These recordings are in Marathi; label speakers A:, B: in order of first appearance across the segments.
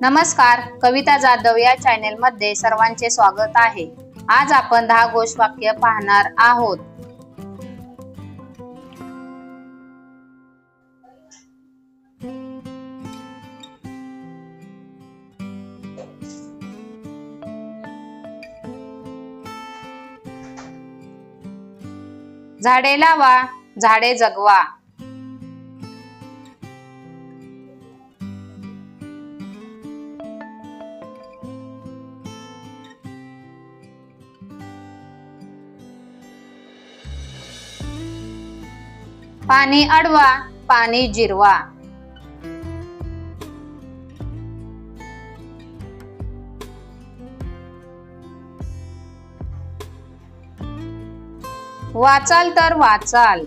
A: नमस्कार कविता जाधव या चॅनेल मध्ये सर्वांचे स्वागत आहे. आज आपण दहा घोष वाक्य पाहणार आहोत. झाडे लावा झाडे जगवा. पाणी अडवा पाणी जिरवा. वाचाल तर वाचाल.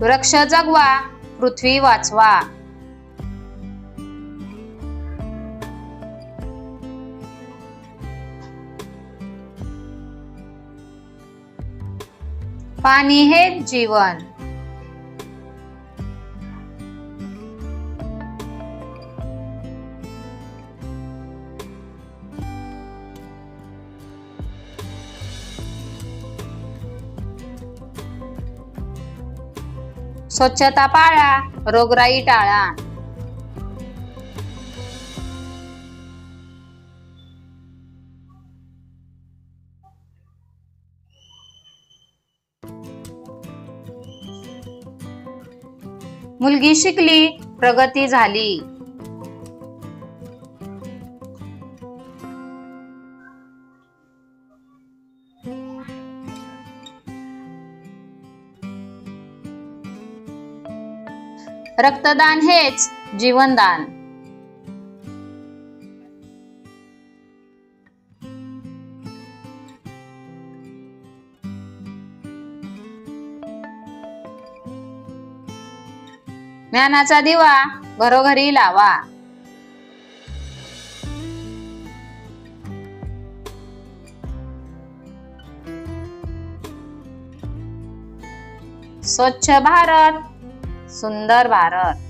A: वृक्ष जगवा पृथ्वी वाचवा. पाणी हे जीवन. स्वच्छता पाळा रोगराई टाळा. मुलगी शिकली प्रगती झाली. रक्तदान हेच जीवनदान. ज्ञानाचा दिवा घरोघरी लावा. स्वच्छ भारत सुंदर भारत.